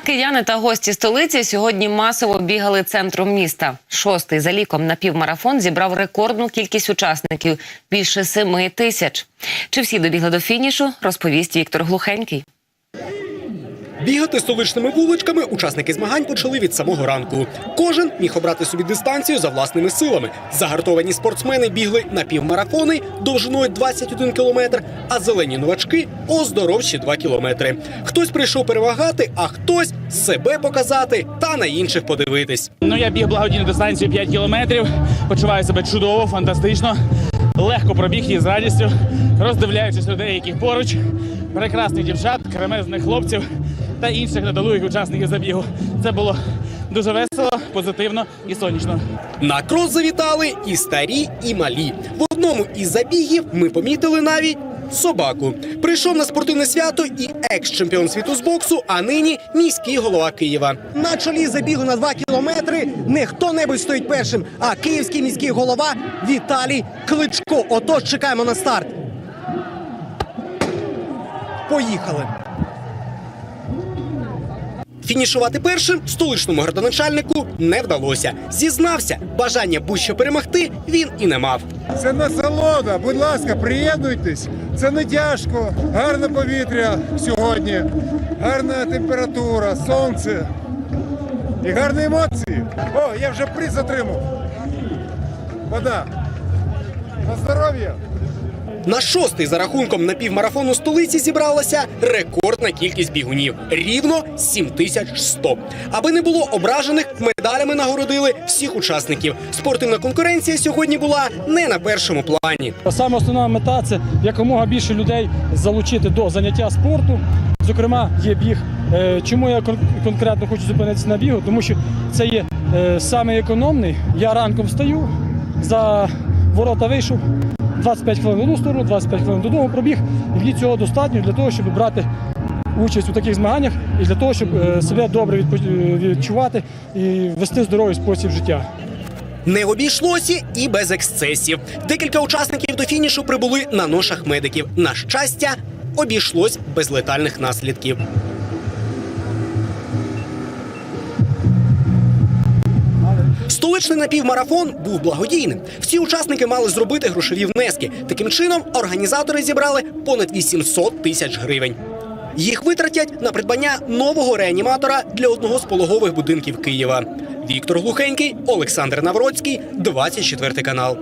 Кияни та гості столиці сьогодні масово бігали центром міста. Шостий за ліком на півмарафон зібрав рекордну кількість учасників більше семи тисяч. Чи всі добігли до фінішу? Розповість Віктор Глухенький. Бігати столичними вуличками учасники змагань почали від самого ранку. Кожен міг обрати собі дистанцію за власними силами. Загартовані спортсмени бігли на півмарафони довжиною 21 кілометр, а зелені новачки оздоровші 2 кілометри. Хтось прийшов перевагати, а хтось себе показати та на інших подивитись. Ну, я біг благодійну дистанцію 5 кілометрів. Почуваю себе чудово, фантастично. Легко пробіг її з радістю, роздивляючись людей, яких поруч, прекрасних дівчат, кремезних хлопців та інших недолугих учасників забігу. Це було дуже весело, позитивно і сонячно. На крос завітали і старі, і малі. В одному із забігів ми помітили навіть собаку. Прийшов на спортивне свято і екс-чемпіон світу з боксу, а нині міський голова Києва. На чолі забігу на 2 кілометри не хто-небудь стоїть першим, а київський міський голова Віталій Кличко. Отож, чекаємо на старт. Поїхали. Фінішувати першим столичному градоначальнику не вдалося. Зізнався, бажання будь-що перемогти він і не мав. Це насолода. Будь ласка, приєднуйтесь. Це не тяжко. Гарне повітря сьогодні, гарна температура, сонце і гарні емоції. О, я вже приз отримав. Вода. На здоров'я. На шостий за рахунком напівмарафону столиці зібралася рекордна кількість бігунів рівно 7100. Аби не було ображених, медалями нагородили всіх учасників. Спортивна конкуренція сьогодні була не на першому плані. Саме основна мета це якомога більше людей залучити до заняття спорту. Зокрема, є біг. Е, Чому я конкретно хочу зупинитися на бігу? Тому що це є е, саме економний. Я ранком встаю, за ворота вийшов, 25 хвилин в одну сторону, 25 хвилин додому пробіг. І цього достатньо для того, щоб брати участь у таких змаганнях і для того, щоб е, себе добре е, відчувати і вести здоровий спосіб життя. Не обійшлося і без ексцесів. Декілька учасників до фінішу прибули на ношах медиків. На щастя, обійшлось без летальних наслідків. Столичний напівмарафон був благодійним. Всі учасники мали зробити грошові внески. Таким чином організатори зібрали понад 800 тисяч гривень. Їх витратять на придбання нового реаніматора для одного з пологових будинків Києва. Віктор Глухенький, Олександр Навроцький, 24 канал.